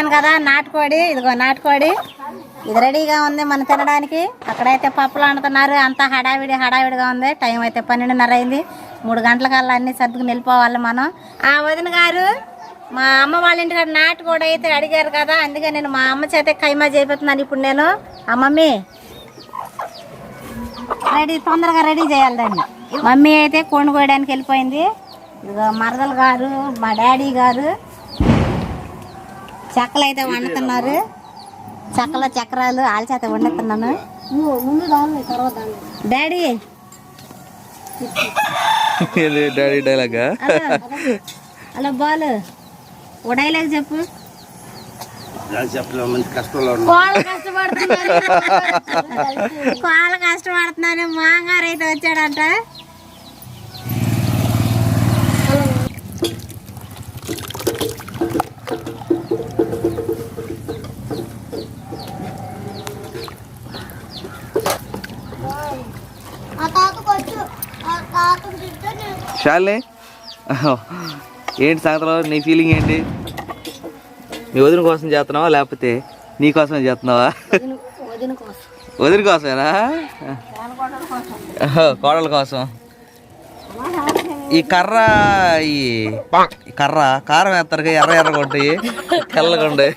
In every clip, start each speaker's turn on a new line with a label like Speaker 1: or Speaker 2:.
Speaker 1: చెప్పాను కదా నాటుకోడి ఇదిగో నాటుకోడి. ఇది రెడీగా ఉంది మనం తినడానికి. అక్కడైతే పప్పులు వండుతున్నారు. అంతా హడావిడి హడావిడిగా ఉంది. టైం అయితే పన్నెండున్నర అయింది. మూడు గంటలకల్లా అన్ని సర్దుకుని వెళ్ళిపోవాలి మనం. ఆ వదిన గారు మా అమ్మ వాళ్ళ ఇంటికాడ నాటుకోడి అయితే అడిగారు కదా అందుకే నేను మా అమ్మ చేతే కైమా చేపిస్తున్నాను ఇప్పుడు నేను. ఆ మమ్మీ రెడీ తొందరగా రెడీ చేయాలి దాన్ని. మమ్మీ అయితే కోడి కోయడానికి వెళ్ళిపోయింది. ఇదిగో మరదలు గారు మా డాడీ గారు చెక్కలు అయితే వండుతున్నారు. చెక్కల చక్రాలు వాళ్ళ చేత వండుతున్నాను. ముందు దాన్ని తర్వాత డాడీ.
Speaker 2: డాడీ డైలాగా?
Speaker 1: హలో బాలు. ఓ డైలాగ్ చెప్పు. కోళ్ళ కష్టపడుతున్నాను. మాంగారు అయితే వచ్చాడంట.
Speaker 2: శాలిని ఏంటి సంగతిలో? నీ ఫీలింగ్ ఏంటి? మీ వదిన కోసం చేస్తున్నావా లేకపోతే నీ కోసమే చేస్తున్నావా? వదిన కోసమేనా? కోడల కోసం. ఈ కర్ర ఈ ఈ కర్ర కారం వేస్తారు ఎర్ర ఎర్రగా ఉంటాయి. తెల్లగా ఉంటాయి.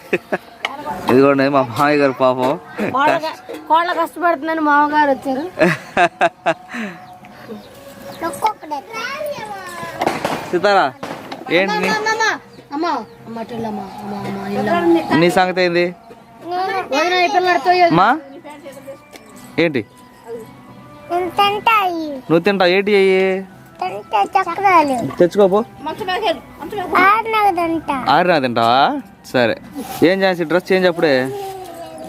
Speaker 2: ఇదిగోండి మా మామయ్య గారు పాపం.
Speaker 1: కోళ్ళ కష్టపడుతున్నాను మామగారు వచ్చారు.
Speaker 2: సీతారా ఏంటి నీ- సంగతి ఏంది? మా? ఏంటి? నువ్వు తింటావు? ఏంటి అయ్యి
Speaker 3: తింటే
Speaker 2: తెచ్చుకోపో.
Speaker 3: తింటా
Speaker 2: ఆరినా తింటావా? సరే. ఏం చేసి డ్రెస్ చేంజ్ అప్పుడే?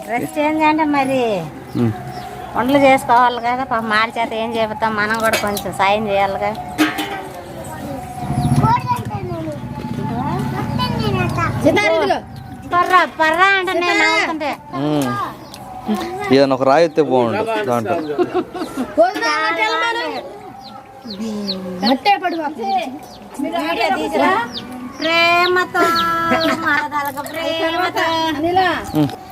Speaker 1: డ్రెస్ చేంజ్ అంటే మరి. వంటలు చేసుకోవాలి కదా పాప మాడి చేత ఏం చెబుతాం మనం కూడా కొంచెం సాయం చేయాలిగా.
Speaker 2: ఏదైనా ఒక రాయి ఎత్తే బాగుండు దాంట్లో.
Speaker 1: ప్రేమతో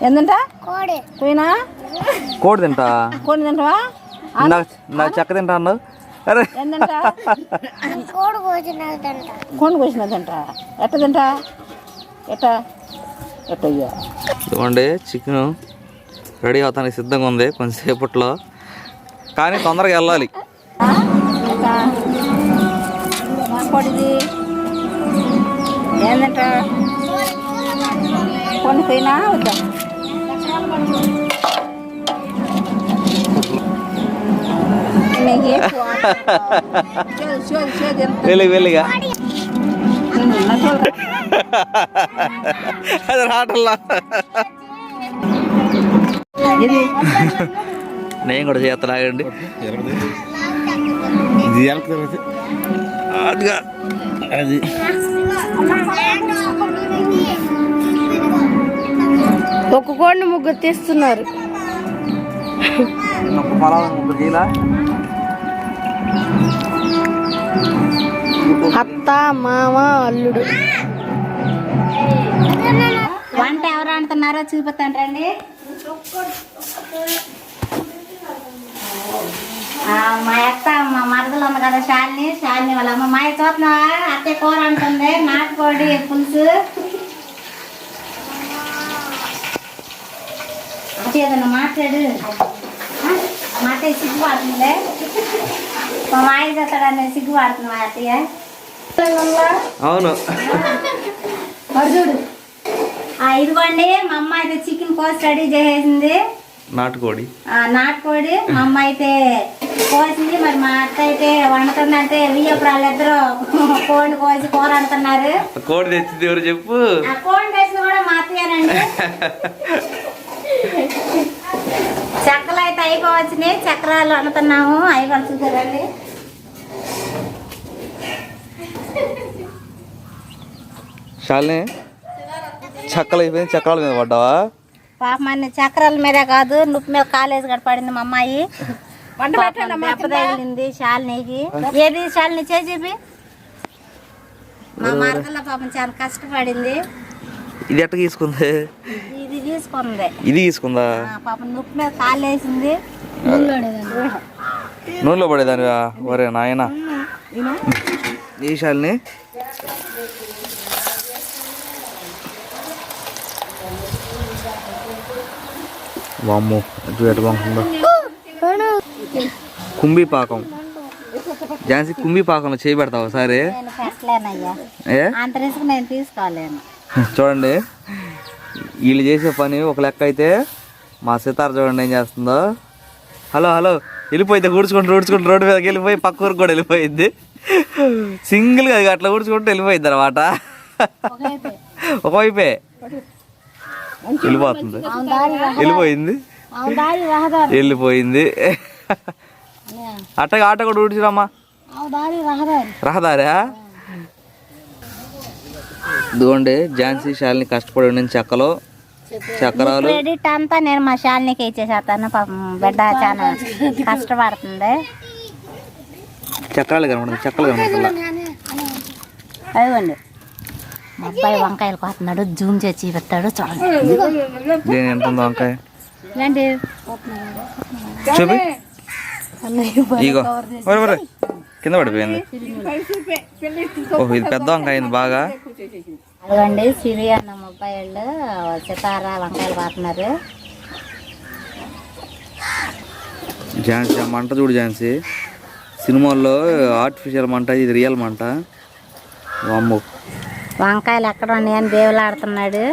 Speaker 1: ఎందుంట
Speaker 3: కోడి.
Speaker 1: పోయినా
Speaker 2: కోడి తింటా.
Speaker 1: కొన్ని తింటావా?
Speaker 2: నాకు నాకు చెక్క తింటా అన్నావు. అరే.
Speaker 3: కోడి కోసినాక తింటా.
Speaker 1: కొన్ని కూర్చున్నా తింటా. ఎట్ట తింటా? ఎట్ట? ఎట్ట అయ్యా
Speaker 2: ఇదిగోండి చికెన్ రెడీ అవుతానికి సిద్ధంగా ఉంది కొంచెంసేపట్లో కానీ తొందరగా వెళ్ళాలి.
Speaker 1: ఏందంట కొన్ని పోయినా? వద్దా?
Speaker 2: వెళ్ళి వెళ్ళిగా. అది రావట్లా.
Speaker 1: ఇది
Speaker 2: నేను కూడా చేస్తాను ఆగండి అదిగా అది.
Speaker 1: ఒక కోడిని ముగ్గురు తీస్తున్నారు.
Speaker 2: ముగ్గురు
Speaker 1: అత్త మామ అల్లుడు. వంట ఎవరు అంటున్నారో చూపుతాను రండి. మా అత్త మా మరదలు ఉంది కదా శాలిని శాలిని వాళ్ళ అమ్మ. మా చూస్తున్నావా? అత్తే కూర అంటుంది నాటుకోడి పులుసు. అత్త ఏదన్నా మాట్లాడు. ఆ, మాట్లాడి సిగ్గుపడుతుంది మా మాయ చేస్తాడని సిగ్గుపడుతుంది మా అత్తయ్య
Speaker 2: అవును.
Speaker 1: మరి చూడు ఇదిగోండి మా అమ్మ అయితే చికెన్ కోసి రెడీ చేసేసింది
Speaker 2: నాటుకోడి.
Speaker 1: ఆ, నాటుకోడి. మా అమ్మ అయితే కోసింది. మరి మా అత్త అయితే వండుతుందంటే వియ్యప్పుడు వాళ్ళిద్దరూ కోడిని కోసి కూర వండుతున్నారు.
Speaker 2: కోడి తెచ్చింది ఎవరు చెప్పు?
Speaker 1: కోడి తెచ్చిన కూడా మా అత్తయ్యనండి. చక్కలు అయితే అయిపోవచ్చినాయి. చక్రాలు వండుతున్నాము అయిపోయి చూసారండి
Speaker 2: శాలిని చక్కలు అయిపోయింది చక్రాల మీద పడ్డావా?
Speaker 1: పాప మన చక్రాల మీద కాదు. నువ్వు మీద కాలేజ్ గడ పడింది మా అమ్మాయి. దెబ్బ తగిలింది శాలినికి. ఏది శాలిని చేసేపి మా మార్గంలో పాపం చాలా కష్టపడింది.
Speaker 2: ఇది ఎట్ట తీసుకుంది?
Speaker 1: తీసుకుంది.
Speaker 2: ఇది తీసుకుందా?
Speaker 1: ఆ, పాపం నొప్పి మీద కాళ్ళు వేసింది
Speaker 2: నూనెలో పడేదాని ఒరే నాయన. ఈ శాలిని వామ్మో అటు ఎటు బాగుంటుందో కుంభీ పాకం ఝాన్సీ కుంభీ పాకంలో చేయి పెడతావు సరే
Speaker 1: అంత రిస్క్ నేను తీసుకోలేను.
Speaker 2: చూడండి. వీళ్ళు చేసే పని ఒక లెక్క అయితే మా సితార చూడండి ఏం చేస్తుందో. హలో హలో వెళ్ళిపోయింది ఊడ్చుకుంటూ ఊడ్చుకుంటూ రోడ్డు మీదకి వెళ్ళిపోయి పక్క ఊరికి కూడా వెళ్ళిపోయింది సింగిల్గా అది అట్లా ఊడ్చుకుంటూ వెళ్ళిపోయింది అనమాట ఒకవైపే. వెళ్ళిపోతుంది. వెళ్ళిపోయింది. వెళ్ళిపోయింది. అట్టగా ఆట కూడా ఊడ్చిరమ్మా
Speaker 1: రహదారా?
Speaker 2: ఇదిగోండి ఝాన్సీ శాలిని కష్టపడి ఉండిన చెక్కలో. చక్రాలు.
Speaker 1: క్రెడిట్ అంతా నేను మా శాలినికి ఇచ్చేసేస్తాను పాపం బిడ్డ చాలా కష్టపడుతుంది.
Speaker 2: చక్రాలు కనబడుతుంది చెక్కలు కనబడుతుంది
Speaker 1: అదిగోండి. మా అబ్బాయి వంకాయలు కోస్తున్నాడు జూమ్ చేసి చూపిస్తాడు చూడండి.
Speaker 2: దేని ఎంత ఉందో వంకాయ? చూపి. ఇగో. కింద పడిపోయింది. ఓహో ఇది పెద్ద వంకాయ అయింది బాగా.
Speaker 1: అదిగోండి సిరి అన్న మొబైల్ సితార వంకాయలు కోస్తున్నారు
Speaker 2: ఝాన్సీ ఆ మంట చూడు ఝాన్సీ. సినిమాల్లో ఆర్టిఫిషియల్ మంట ఇది రియల్ మంట. వామ్మో.
Speaker 1: వంకాయలు ఎక్కడ ఉన్నాయని దేవులాడుతున్నాడు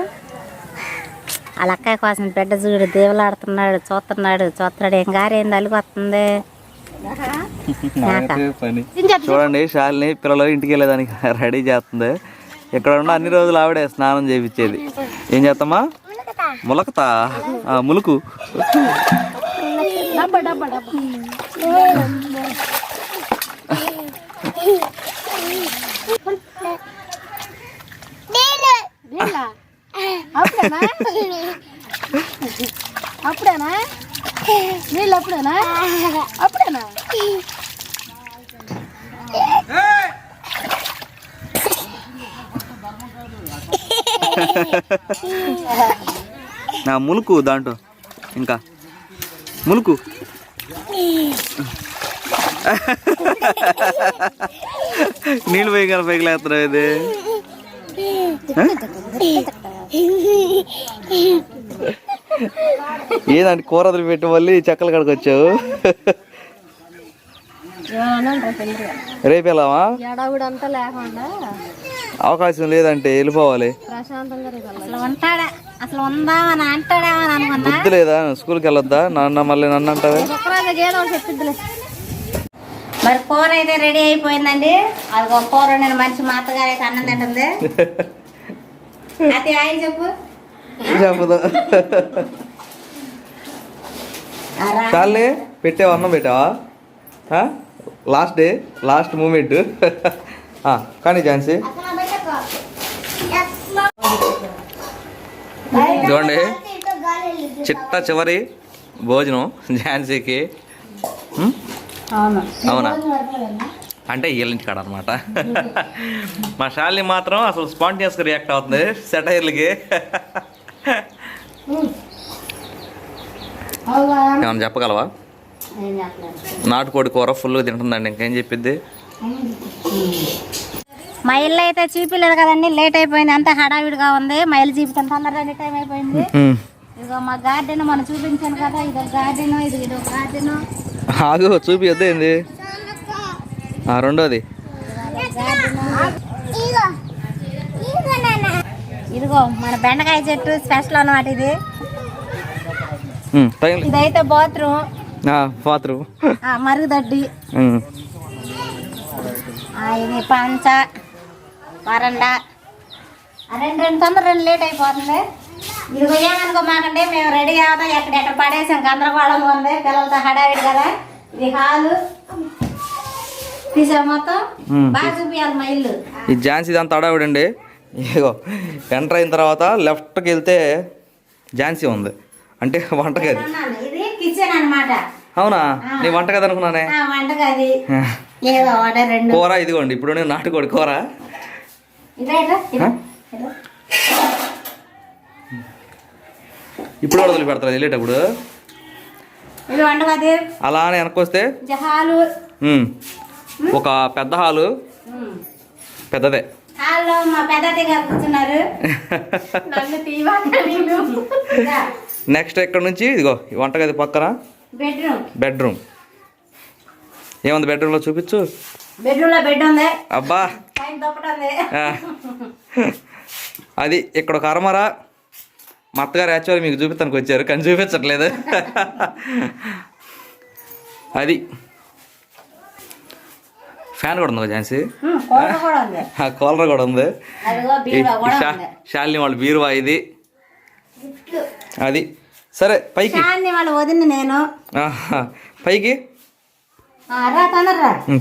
Speaker 1: వాళ్ళ అక్కయ్య కోసం బిడ్డ చూడు దేవులాడుతున్నాడు చూస్తున్నాడు చూస్తున్నాడు. ఏం గారేంది అలిగి వస్తుంది?
Speaker 2: పని. చూడండి శాలిని పిల్లలు ఇంటికి వెళ్ళేదానికి రెడీ చేస్తుంది. ఇక్కడ ఉన్న అన్ని రోజులు ఆవిడే స్నానం చేయించేది. ఏం చేస్తామా ములకతా ఆ, ములుకు
Speaker 1: అప్పుడేనా నీళ్ళు అప్పుడేనా అప్పుడేనా
Speaker 2: నా ములుకు దాంట్లో. ఇంకా. ములుకు. నీళ్ళు పోయగల పైకి ఇది. ఆ? ఏదంటే కూర వదిలి పెట్టి మళ్ళీ చెక్కలు కడకు వచ్చావు? రేపు వెళ్ళావా?
Speaker 1: లేకుండా
Speaker 2: అవకాశం లేదంటే వెళ్ళిపోవాలి. బుద్ధి లేదా? స్కూల్కి వెళ్ళొద్దా? నాన్న మళ్ళీ నన్ను అంటావే?
Speaker 1: చెప్పిద్దిలే. మరి కూర అయితే రెడీ అయిపోయిందండి. అది ఒక కూర నేను మంచి మా అత్తగారు అయితే అన్నం తింటుంది. అది ఆయన చెప్పు.
Speaker 2: చెప్పదు. చాలే పెట్టావా అన్నం పెట్టావా? లాస్ట్ డే లాస్ట్ మూమెంట్ కానీ ఝాన్సీ. చూడండి. చిట్ట చివరి భోజనం ఝాన్సీకి?
Speaker 1: అవును.
Speaker 2: అంటే వీళ్ళింటి కాడ అనమాట మా శాలిని మాత్రం అసలు స్పాంటియస్గా రియాక్ట్ అవుతుంది సెటైర్లకి ఏమన్నా చెప్పగలవా? నాటుకోడి కూర ఫుల్గా తింటుందండి ఇంకేం చెప్పిద్ది?
Speaker 1: మా ఇల్లు అయితే చూపిలేదు కదండి లేట్ అయిపోయింది అంత హడావిడిగా ఉంది. మా ఇల్లు చూపించాను తొందరగా టైం అయిపోయింది. ఇదిగో మా గార్డెన్ మనం చూపించాను కదా ఇది గార్డెన్ ఇది ఇది గార్డెన్.
Speaker 2: ఆగు చూపియొద్దు ఏంది? ఆ, రెండోది.
Speaker 1: ఇదిగో మన బెండకాయ చెట్టు స్పెషల్ అన్నమాట ఇది. ఇదైతే బాత్రూమ్.
Speaker 2: బాత్రూమ్
Speaker 1: మరుగుదొడ్డి. ఇది పంచ వరండా. రెండు రెండు తొందర రెండు లేట్ అయిపోతుంది. ఇదిగో ఏమనుకో మాకండి మేము రెడీ అవుతాం ఎక్కడెక్కడ పడేసాం. గందరగోళంగా ఉంది. పిల్లలతో హడావిడి కదా. ఇది హాలు. తీసా మొత్తం? బాగా చూపించాలి మా ఇల్లు.
Speaker 2: ఈ ఝాన్సీ దాంతో అడావిడండి ఇగో ఎంటర్ అయిన తర్వాత లెఫ్ట్కి వెళ్తే ఝాన్సీ ఉంది. అంటే వంటగది. అవునా? నీ అనుకున్నానే?
Speaker 1: ఏదో ఒకటి రెండు.
Speaker 2: కూర ఇదిగోండి ఇప్పుడు నేను నాటుకోడి కూర? ఇప్పుడు కూడా వదిలిపెడతారు వెళ్ళేటప్పుడు.
Speaker 1: ఇది వండగది
Speaker 2: అలా అని వెనక్కి వస్తే
Speaker 1: జహాలు.
Speaker 2: ఉమ్, ఒక పెద్ద హాలు. పెద్దదే.
Speaker 1: హాల్లో మా పెద్దతి గారు కూర్చున్నారు.
Speaker 2: నెక్స్ట్ ఇక్కడ నుంచి? ఇదిగో వంటగది పక్కన.
Speaker 1: బెడ్రూమ్
Speaker 2: బెడ్రూమ్ ఏముంది బెడ్రూమ్లో చూపించు.
Speaker 1: బెడ్రూమ్లో బెడ్ ఉంది.
Speaker 2: అబ్బా. అది ఇక్కడ ఒక అరమర. మా అత్తగారు యాక్చువల్ మీకు చూపిస్తానికి వచ్చారు కానీ చూపించట్లేదు. అది. ఫ్యాన్ కూడా ఉంది ఝాన్సీ?
Speaker 1: కూలర్ కూడా ఉంది.
Speaker 2: ఆ కూలర్ కూడా ఉంది.
Speaker 1: అదిగో
Speaker 2: ఈ-
Speaker 1: బీరువా
Speaker 2: ఈ
Speaker 1: కూడా
Speaker 2: షా-
Speaker 1: ఉంది.
Speaker 2: శాలిని వాళ్ళ బీరువా ఇది. అది. సరే పైకి.
Speaker 1: చాంది వాళ్ళు వదిన నేను.
Speaker 2: పైకి.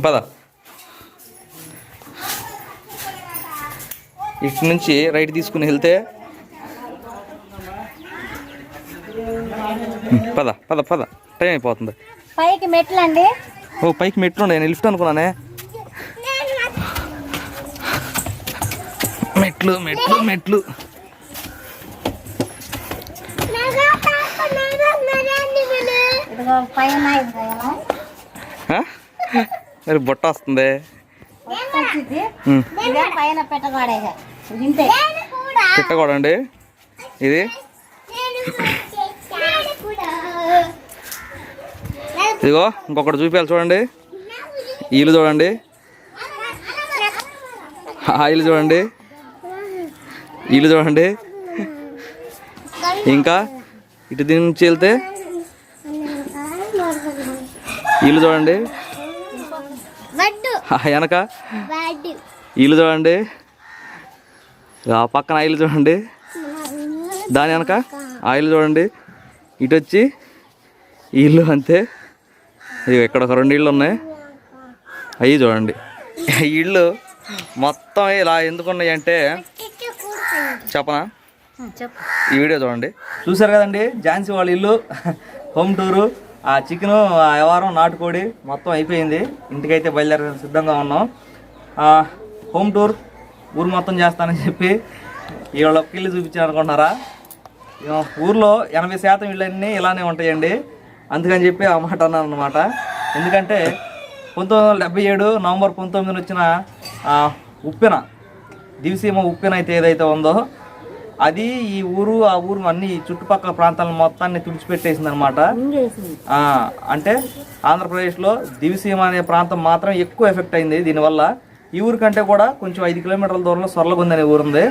Speaker 2: పద. ఇటు నుంచి రైట్ తీసుకుని వెళ్తే. పద పద పద. టైం అయిపోతుంది.
Speaker 1: పైకి మెట్లు అండి
Speaker 2: ఓ పైకి మెట్లు ఉన్నాయి. నేను లిఫ్ట్ అనుకున్నానే. మెట్లు మెట్లు మెట్లు
Speaker 1: ఇదిగో పైన ఇదిగో ఎలా
Speaker 2: ఆ? మరి బుట్ట వస్తుంది. ఉమ్,
Speaker 1: ఇదే.
Speaker 2: ఇదిగో ఇంకొకటి చూపించాలి చూడండి. ఈ ఇల్లు చూడండి. ఆ ఇల్లు చూడండి. ఈ ఇల్లు చూడండి. ఇంకా ఇటు దీని నుంచి వెళ్తే ఇల్లు చూడండి. వెనక. ఇల్లు చూడండి. ఆ పక్కన ఆ ఇల్లు చూడండి. దాని వెనక ఆ ఇల్లు చూడండి. ఇటు వచ్చి ఇల్లు అంతే. ఇక్కడ ఒక రెండు ఇళ్ళు ఉన్నాయి. అవి చూడండి. ఇళ్ళు మొత్తం ఇలా ఎందుకు ఉన్నాయి అంటే చెప్పనా?
Speaker 1: చెప్పు.
Speaker 2: ఈ వీడియో చూడండి. చూసారు కదండి? ఝాన్సీ వాళ్ళ ఇల్లు. Home tour. ఆ చికెను ఆ వ్యవహారం నాటుకోడి మొత్తం అయిపోయింది. ఇంటికైతే బయలుదేర సిద్ధంగా ఉన్నాం. హోమ్ టూర్ ఊరు మొత్తం చేస్తానని చెప్పి వీళ్ళ వెళ్ళి చూపించాను అనుకుంటున్నారా? ఊర్లో ఎనభై శాతం ఇళ్ళన్నీ ఇలానే ఉంటాయండి. అందుకని చెప్పి ఆ మాట అన్నాను అనమాట ఎందుకంటే పంతొమ్మిది వందల డెబ్బై ఏడు నవంబర్ పంతొమ్మిదిన వచ్చిన ఉప్పెన దివిసీమ ఉప్పెన అయితే ఏదైతే ఉందో అది ఈ ఊరు ఆ ఊరు అన్ని ఈ చుట్టుపక్కల ప్రాంతాలను మొత్తాన్ని తుడిచిపెట్టేసింది అనమాట అంటే ఆంధ్రప్రదేశ్లో దివిసీమ అనే ప్రాంతం మాత్రం ఎక్కువ ఎఫెక్ట్ అయింది దీనివల్ల. ఈ ఊరి కంటే కూడా కొంచెం ఐదు కిలోమీటర్ల దూరంలో సొర్లగుంది అనే ఊరు ఉంది.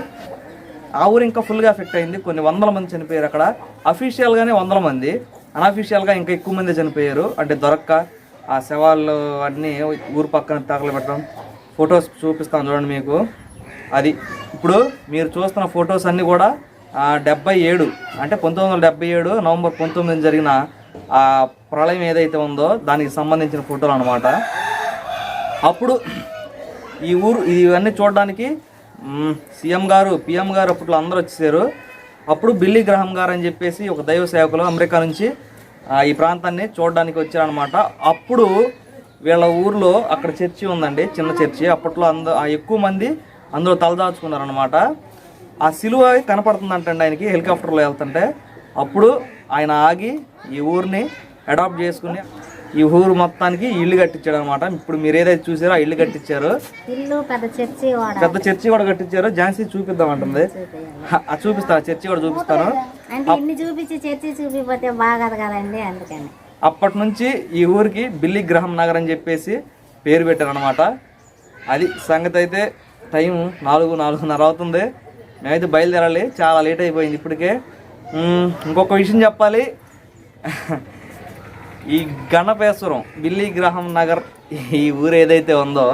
Speaker 2: ఆ ఊరు ఇంకా ఫుల్గా ఎఫెక్ట్ అయింది. కొన్ని వందల మంది చనిపోయారు అక్కడ. అఫీషియల్గానే వందల మంది. అనఫీషియల్గా ఇంకా ఎక్కువ మంది చనిపోయారు. అంటే దొరక్క ఆ శవాలు అన్నీ ఊరు పక్కన తగలబెట్టడం. ఫొటోస్ చూపిస్తాను చూడండి మీకు. అది ఇప్పుడు మీరు చూస్తున్న ఫొటోస్ అన్నీ కూడా డెబ్బై ఏడు అంటే పంతొమ్మిది వందల డెబ్బై ఏడు నవంబర్ పంతొమ్మిది జరిగిన ఆ ప్రళయం ఏదైతే ఉందో దానికి సంబంధించిన ఫోటోలు అనమాట అప్పుడు ఈ ఊరు ఇవన్నీ చూడడానికి సీఎం గారు పిఎం గారు అప్పట్లో అందరూ వచ్చేసారు. అప్పుడు బిల్లీ గ్రహం గారు అని చెప్పేసి ఒక దైవ సేవకులు అమెరికా నుంచి ఈ ప్రాంతాన్ని చూడడానికి వచ్చారనమాట అప్పుడు వీళ్ళ ఊర్లో అక్కడ చర్చి ఉందండి చిన్న చర్చి. అప్పట్లో అంద ఎక్కువ మంది అందులో తలదాచుకున్నారనమాట ఆ సిలువ కనపడుతుందంటండి ఆయనకి హెలికాప్టర్లో వెళ్తుంటే. అప్పుడు ఆయన ఆగి ఈ ఊరిని అడాప్ట్ చేసుకుని ఈ ఊరు మొత్తానికి ఇల్లు కట్టించాడు అనమాట ఇప్పుడు మీరు ఏదైతే చూసారో ఆ ఇల్లు కట్టించారు.
Speaker 1: పెద్ద చర్చి
Speaker 2: కూడా. కట్టించారు. ఝాన్సీ చూపిద్దాం అంటుంది చూపిస్తాను చర్చి కూడా చూపిస్తాను. అప్పటి నుంచి ఈ ఊరికి బిల్లి గ్రహం నగర్ అని చెప్పేసి పేరు పెట్టారు అనమాట అది సంగతి అయితే టైం నాలుగు నాలుగున్నర అవుతుంది. మేమైతే బయలుదేరాలి. చాలా లేట్ అయిపోయింది ఇప్పటికే. ఇంకొక విషయం చెప్పాలి. ఈ గణపేశ్వరం బిల్లి గ్రహం నగర్ ఈ ఊరు ఏదైతే ఉందో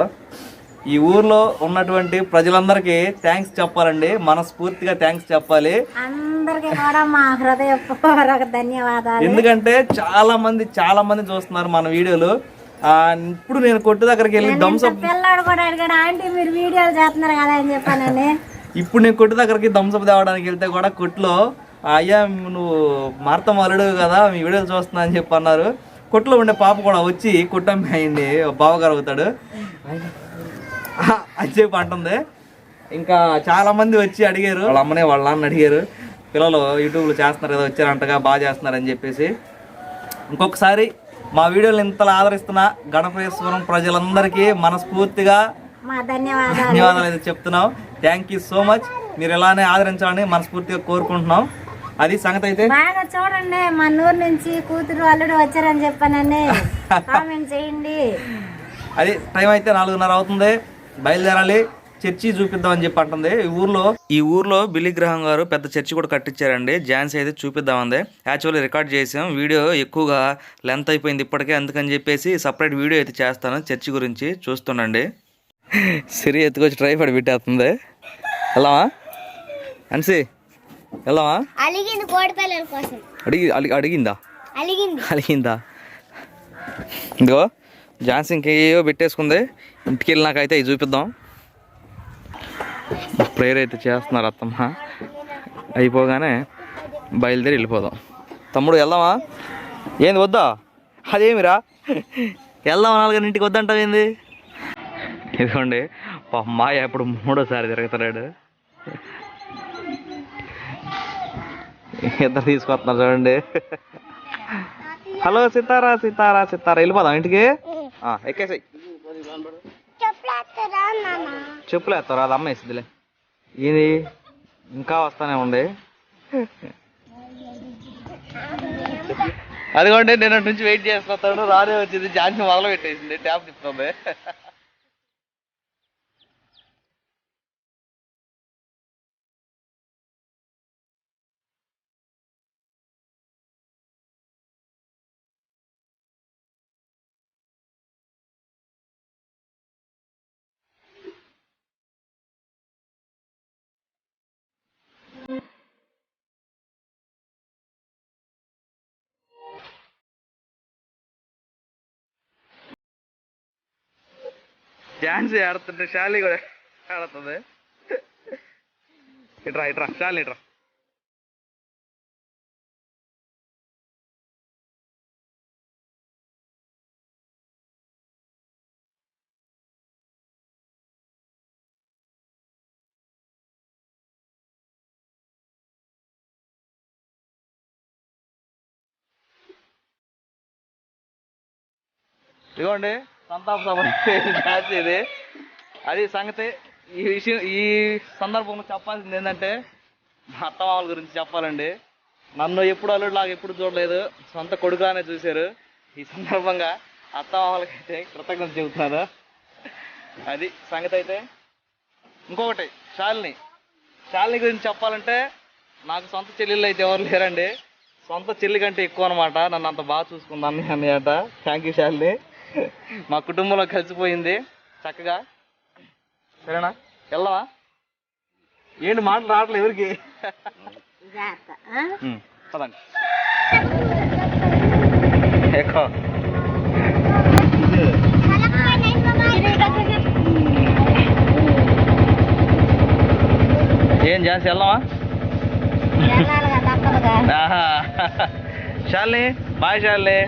Speaker 2: ఈ ఊర్లో ఉన్నటువంటి ప్రజలందరికీ థ్యాంక్స్ చెప్పాలండి. మనస్ఫూర్తిగా థ్యాంక్స్ చెప్పాలి.
Speaker 1: అందరికి కూడా మా హృదయపూర్వక ధన్యవాదాలు.
Speaker 2: ఎందుకంటే చాలా మంది చాలా మంది చూస్తున్నారు మన వీడియోలు. ఇప్పుడు నేను కొట్టు దగ్గరికి వెళ్ళి థమ్స్అప్
Speaker 1: పిల్లాడు కూడా అడిగాడు ఆంటీ మీరు వీడియోలు చేస్తున్నారు కదా అని చెప్పానని
Speaker 2: ఇప్పుడు నేను కొట్టు దగ్గరికి థమ్స్అప్ తేవడానికి వెళ్తే కూడా కొట్టులో అయ్యా నువ్వు మార్తమాలుడు కదా మీ వీడియోలు చూస్తున్నా అని చెప్పి అన్నారు. కొట్టులో ఉండే పాప కూడా వచ్చి కుట్టమ్మి అయింది బావగారు అవుతాడు. అని చెప్పి అంటుంది. ఇంకా చాలా మంది వచ్చి అడిగారు. వాళ్ళ అమ్మనే వాళ్ళ నాన్న అడిగారు. పిల్లలు యూట్యూబ్లో చేస్తున్నారు కదా వచ్చారంటగా బాగా చేస్తున్నారని చెప్పేసి. ఇంకొకసారి మా వీడియోలు ఇంతలా ఆదరిస్తున్న గణపేశ్వరం ప్రజలందరికీ మనస్ఫూర్తిగా
Speaker 1: మా ధన్యవాదాలు.
Speaker 2: ధన్యవాదాలు అయితే చెప్తున్నాం. థ్యాంక్ యూ సో మచ్ మీరు ఇలానే ఆదరించాలని మనస్ఫూర్తిగా కోరుకుంటున్నాం. అది సంగతి అయితే
Speaker 1: బాగా చూడండి మన ఊరు నుంచి కూతురు అల్లుడు వచ్చారని చెప్పానండి. కామెంట్ చేయండి.
Speaker 2: అది టైం అయితే నాలుగున్నర అవుతుంది. బయలుదేరాలి. చర్చి చూపిద్దామని చెప్పి అంటుంది. ఈ ఊర్లో ఈ ఊర్లో బిల్లి గ్రహం గారు పెద్ద చర్చి కూడా కట్టించారండి. ఝాన్సీ అయితే చూపిద్దామంది. యాక్చువల్లీ రికార్డ్ చేసాం. వీడియో ఎక్కువగా లెంత్ అయిపోయింది ఇప్పటికే. అందుకని చెప్పేసి సపరేట్ వీడియో అయితే చేస్తాను. చర్చి గురించి చూస్తుండండి. సిరి ఎత్తుకొచ్చి ట్రై పడి పెట్టేస్తుంది. వెళ్దామా? అన్సి వెళ్దామా?
Speaker 3: అలిగింది కోడి పిల్లల కోసం.
Speaker 2: అడిగి అడిగి అడిగిందా?
Speaker 3: అలిగింది.
Speaker 2: అలిగిందా? ఇదిగో ఝాన్సీ ఇంకేయో పెట్టేసుకుంది. ఇంటికి వెళ్ళినాకైతే ఇది చూపిద్దాం. ప్రేయర్ అయితే చేస్తున్నారు అత్తమ్మ. అయిపోగానే బయలుదేరి వెళ్ళిపోదాం. తమ్ముడు వెళ్దామా? ఏంది వద్దా? అదేమిరా? వెళ్దాం నాలుగు ఇంటికి వద్దంటావు ఏంది? ఇదిగోండి మాయ ఇప్పుడు మూడోసారి తిరుగుతున్నాడు. ఇద్దరు తీసుకొస్తున్నారు చూడండి. హలో సితారా సితారా సితారా. వెళ్ళిపోదాం ఇంటికి. ఎక్కేసాయి. చెప్పులు వేస్తారు అది అమ్మ వేసిద్దిలే. ఇది ఇంకా వస్తానే ఉంది. అదిగోండి నేను నుంచి వెయిట్ చేస్తున్నాను రానే వచ్చింది జాన్సీ మొదలు పెట్టేసింది ట్యాప్ తిప్పుతుంది. ఝాన్సీ ఆడుతుంటే శాలి కూడా ఆడుతుంది ఇట్రా ఇట్రా శాలి ఇట్రా ఇదిగోండి సంతాప సభ ఛాన్స్ ఇది. అది సంగతి ఈ విషయం ఈ సందర్భంలో చెప్పాల్సింది ఏంటంటే మా అత్తమామల గురించి చెప్పాలండి. నన్ను ఎప్పుడు అల్లుడు నాకు ఎప్పుడు చూడలేదు. సొంత కొడుకులానే చూశారు. ఈ సందర్భంగా అత్తమామలకైతే కృతజ్ఞత చెబుతున్నారు అది సంగతి అయితే. ఇంకొకటి శాలిని. శాలిని గురించి చెప్పాలంటే నాకు సొంత చెల్లెళ్ళు అయితే ఎవరు లేరండి. సొంత చెల్లి కంటే ఎక్కువ అనమాట నన్ను అంత బాగా చూసుకుంది అన్ని అన్నయ్యట. Thank you Shalini. మా కుటుంబంలో కలిసిపోయింది. చక్కగా. సరేనా? వెళ్దామా? ఏంటి మాటలు రావట్లేదు ఎవరికి? పదండి. ఎక్కువ ఏం వెళ్దామా?
Speaker 1: తప్పదుగా.
Speaker 2: ఆహా. శాలిని బాయ్ శాలిని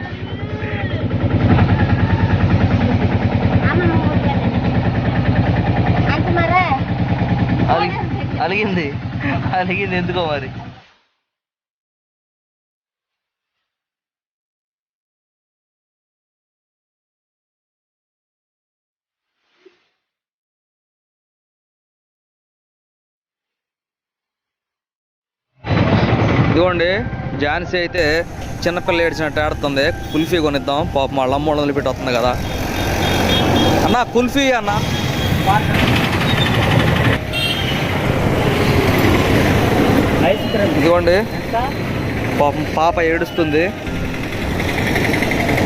Speaker 3: అంత మరే
Speaker 2: అలిగి అలిగింది. అలిగింది ఎందుకో మరి? ఇదిగోండి ఝాన్సీ అయితే చిన్నపిల్ల ఏడ్చినట్టు ఆడుతుంది. కుల్ఫీ కొనిద్దాం. పాపం వాళ్ళ అమ్మ వదిలిపెట్టి వస్తుంది కదా. అన్న కుల్ఫీ అన్న. ఇదిగోండి. పాపం పాప ఏడుస్తుంది.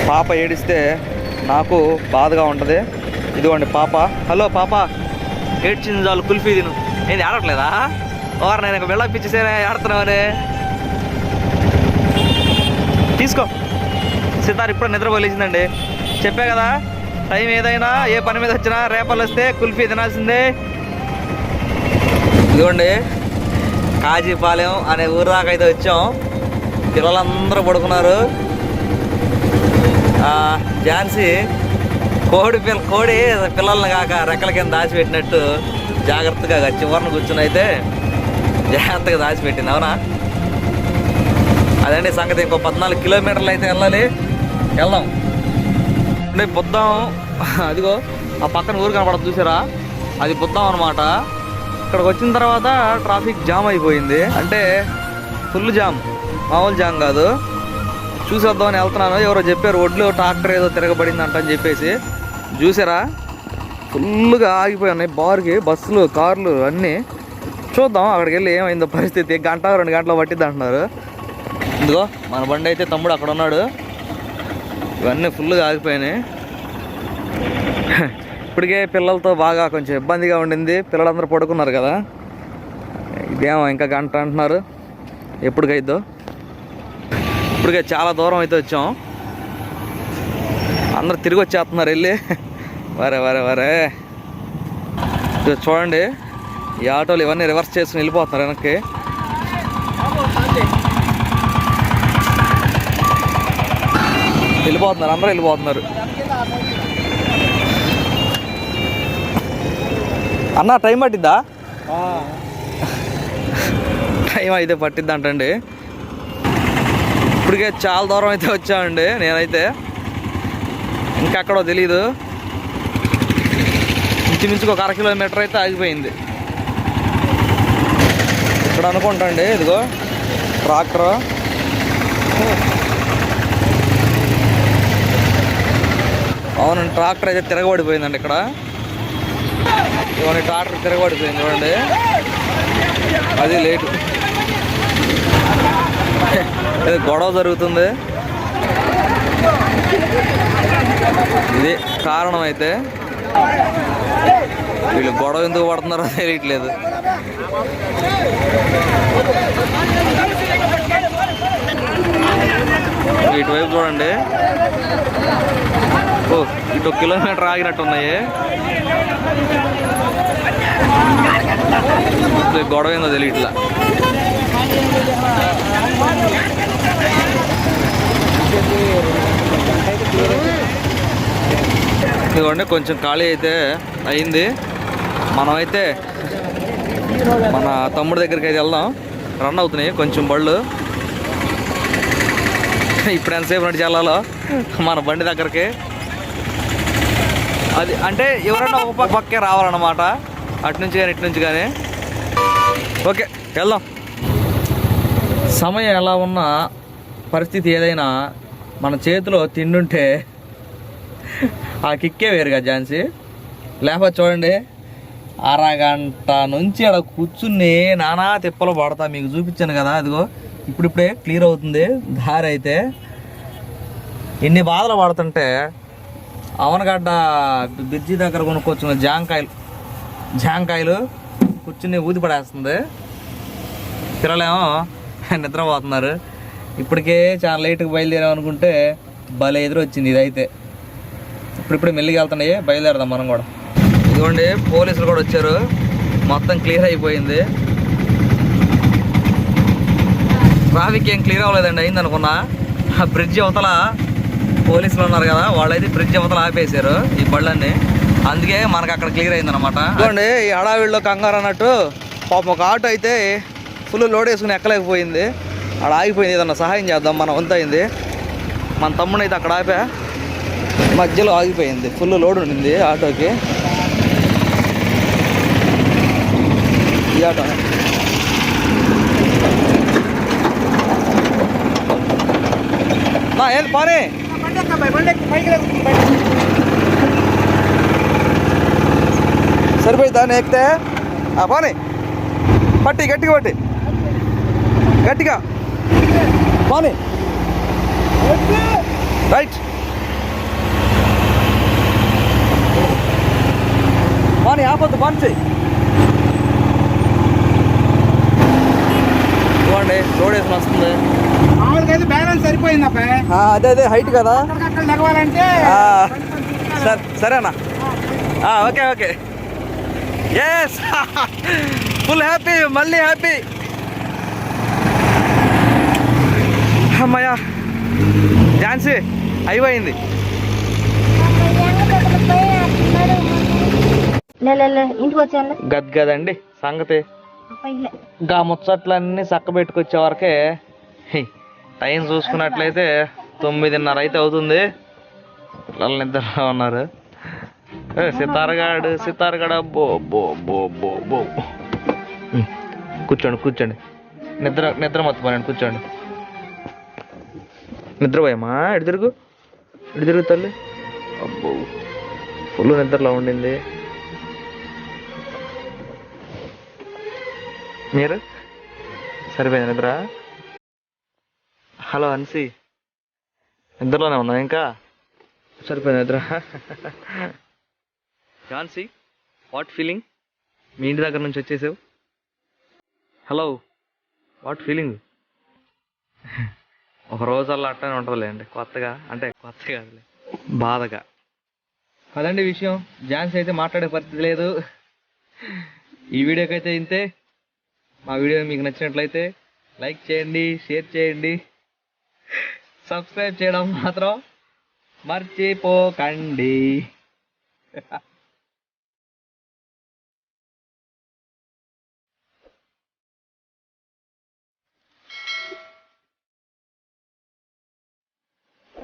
Speaker 2: పాప ఏడిస్తే నాకు బాధగా ఉంటుంది. ఇదిగోండి పాప. హలో పాప. ఏడ్చింది చాలు కుల్ఫీ తిను. ఏంది ఆడట్లేదా ఓర్ నేను వెళ్ళపిచ్చేసేనే ఆడుతున్నామని తీసుకో. సితార్ ఇప్పుడు నిద్రపోలేసిందండి చెప్పే కదా టైం ఏదైనా ఏ పని మీద వచ్చినా రేపలు వస్తే కుల్ఫీ తినాల్సిందే. ఇదిగోండి. కాజీపాలెం అనే ఊరు దాకా అయితే వచ్చాం. పిల్లలందరూ పడుకున్నారు. ఝాన్సీ కోడి పిల్ల కోడి పిల్లల్ని కాక రెక్కల కింద దాచిపెట్టినట్టు జాగ్రత్తగా చివరిని కూర్చుని అయితే జాగ్రత్తగా దాచిపెట్టింది. అవునా? అదండి సంగతి. ఇంకో పద్నాలుగు కిలోమీటర్లు అయితే వెళ్ళాలి. వెళ్దాం. అంటే బుద్ధం అదిగో ఆ పక్కన ఊరు కనపడదు చూసారా? అది బుద్ధం అనమాట అక్కడికి వచ్చిన తర్వాత ట్రాఫిక్ జామ్ అయిపోయింది. అంటే ఫుల్ జామ్. మామూలు జామ్ కాదు. చూసేద్దామని వెళ్తున్నాను. ఎవరో చెప్పారు ఒడ్లు ట్రాక్టర్ ఏదో తిరగబడింది అంట అని చెప్పేసి. చూసారా? ఫుల్గా ఆగిపోయి ఉన్నాయి. బార్కి బస్సులు కార్లు అన్నీ. చూద్దాం అక్కడికి వెళ్ళి ఏమైందో పరిస్థితి. గంట రెండు గంటలు పట్టిద్ది అంటున్నారు. ఇదిగో మన బండి అయితే తమ్ముడు అక్కడ ఉన్నాడు. ఇవన్నీ ఫుల్గా ఆగిపోయినాయి. ఇప్పటికే పిల్లలతో బాగా కొంచెం ఇబ్బందిగా ఉండింది. పిల్లలందరూ పడుకున్నారు కదా. ఇదేమో ఇంకా గంట అంటున్నారు. ఎప్పటికైద్దో ఇప్పటికే చాలా దూరం అయితే వచ్చాం. అందరు తిరిగి వచ్చేస్తున్నారు వెళ్ళి. వరే వరే వరే. చూడండి. ఈ ఆటోలు ఇవన్నీ రివర్స్ చేసుకుని వెళ్ళిపోతున్నారు వెనక్కి. వెళ్ళిపోతున్నారు అందరూ వెళ్ళిపోతున్నారు. అన్న టైం పట్టిద్దా? టైం అయితే పట్టిద్ది అంటండి. ఇప్పటికే చాలా దూరం అయితే వచ్చామండి నేనైతే. ఇంకెక్కడో తెలీదు. ఇంచుమించుకు ఒక అర కిలోమీటర్ అయితే ఆగిపోయింది. ఇక్కడ అనుకుంటా అండి ఇదిగో ట్రాక్టర్. అవునండి ట్రాక్టర్ అయితే తిరగబడిపోయిందండి ఇక్కడ. ఇవన్నీ ట్రాక్టర్ తిరగబడిపోయింది చూడండి. అది లేటు. ఏదో గొడవ జరుగుతుంది. ఇది కారణం అయితే. వీళ్ళు గొడవ ఎందుకు పడుతున్నారో తెలియట్లేదు. ఇటువైపు చూడండి. ఓ ఇటు ఒక కిలోమీటర్ ఆగినట్టు ఉన్నాయి గొడవ ఏందో తెలియట్లా. ఇదిగోండి కొంచెం ఖాళీ అయితే అయింది. మనమైతే మన తమ్ముడి దగ్గరికి అయితే వెళ్దాం. రన్ అవుతున్నాయి కొంచెం బళ్ళు. ఇప్పుడు ఎంతసేపు నడిచి వెళ్ళాలో మన బండి దగ్గరికి. అది అంటే ఎవరైనా ఒక పక్కే రావాలన్నమాట. అటు నుంచి కానీ ఇటు నుంచి కానీ. ఓకే వెళ్దాం. సమయం ఎలా ఉన్నా పరిస్థితి ఏదైనా మన చేతిలో తిండుంటే ఆ కిక్కే వేరుగా ఝాన్సీ. లేకపోతే చూడండి అరగంట నుంచి అక్కడ కూర్చుని నానా తిప్పలు పడతా మీకు చూపించాను కదా అదిగో. ఇప్పుడిప్పుడే క్లియర్ అవుతుంది. దారి అయితే ఎన్ని బాధలు పడుతుంటే అవనగడ్డ బ్రిడ్జి దగ్గర కొనుక్కొచ్చిన జాంకాయలు జాంకాయలు కూర్చుని ఊది పడేస్తుంది. పిల్లలేమో నిద్రపోతున్నారు. ఇప్పటికే చాలా లేట్గా బయలుదేరాం అనుకుంటే భలే ఎదురు వచ్చింది ఇదైతే. ఇప్పుడిప్పుడు మెల్లిగా వెళ్తున్నాయి బయలుదేరదాం మనం కూడా. ఇదిగోండి పోలీసులు కూడా వచ్చారు. మొత్తం క్లియర్ అయిపోయింది. ట్రాఫిక్ ఏం క్లియర్ అవ్వలేదండి అయింది అనుకున్నా. ఆ బ్రిడ్జ్ అవతల పోలీసులు ఉన్నారు కదా వాళ్ళైతే బ్రిడ్జ్ అవతల ఆపేశారు ఈ బళ్ళన్నీ అందుకే మనకు అక్కడ క్లియర్ అయింది అనమాట ఇదిగోండి ఈ హడావిడిలో కంగారు అన్నట్టు పాపం ఒక ఆటో అయితే ఫుల్ లోడ్ వేసుకుని ఎక్కలేకపోయింది. అక్కడ ఆగిపోయింది ఏదన్నా సహాయం చేద్దాం మనం వంతు అయింది. మన తమ్ముడు అయితే అక్కడ ఆపా. మధ్యలో ఆగిపోయింది ఫుల్ లోడ్ ఉండింది ఆటోకి. ఈ ఆటో ఏం పానే సరిపోయి దాన్ని ఎక్కితే ఆ పానే పట్టి గట్టిగా పట్టి గట్టిగా పానే రైట్ పాని ఆపొద్దు పాని చెయ్యి చూడండి రోడ్ వేసుకుని వస్తుంది.
Speaker 4: మామూలుగా అయితే బ్యాలెన్స్ సరిపోయింది
Speaker 2: అదే అదే హైట్ కదా.
Speaker 4: అక్కడ లగవాలంటే
Speaker 2: ఆ, సరే సరేనా ఆ, okay okay. Yes full happy మళ్ళీ హ్యాపీ అమ్మయ్యా. ఝాన్సీ అయిపోయింది.
Speaker 3: లే లే, లే ఇంటికి వచ్చాను
Speaker 2: గద్గదండి సంగతి. గా ముచ్చట్లన్నీ చక్క పెట్టుకొచ్చే వరకే టైం చూసుకున్నట్లయితే తొమ్మిదిన్నర అయితే అవుతుంది. పిల్లలు నిద్రలో ఉన్నారు. సితారగాడు సితారగాడ బో బో బో బో బో కూర్చోండి కూర్చోండి. నిద్ర నిద్ర మొత్తం కూర్చోండి. నిద్రపోయామా? ఇటు తిరుగు? ఇటు తిరుగు తల్లి? అబ్బో ఫుల్ నిద్రలో ఉండింది. మీరు? సరిపోయింది నిద్ర? హలో అన్సి. నిద్రలోనే ఉన్నాం ఇంకా? సరిపోయింది నిద్ర. ఝాన్సీ వాట్ ఫీలింగ్ మీ ఇంటి దగ్గర నుంచి వచ్చేసావు. హలో వాట్ ఫీలింగ్ ఒక రోజల్లా అట్టనే ఉంటుందిలేండి కొత్తగా అంటే కొత్త కాదులే. బాధగా. అదండి విషయం ఝాన్సీ అయితే మాట్లాడే పరిస్థితి లేదు. ఈ వీడియోకి అయితే ఇంతే. మా వీడియో మీకు నచ్చినట్లయితే లైక్ చేయండి షేర్ చేయండి. సబ్స్క్రైబ్ చేయడం మాత్రం మర్చిపోకండి.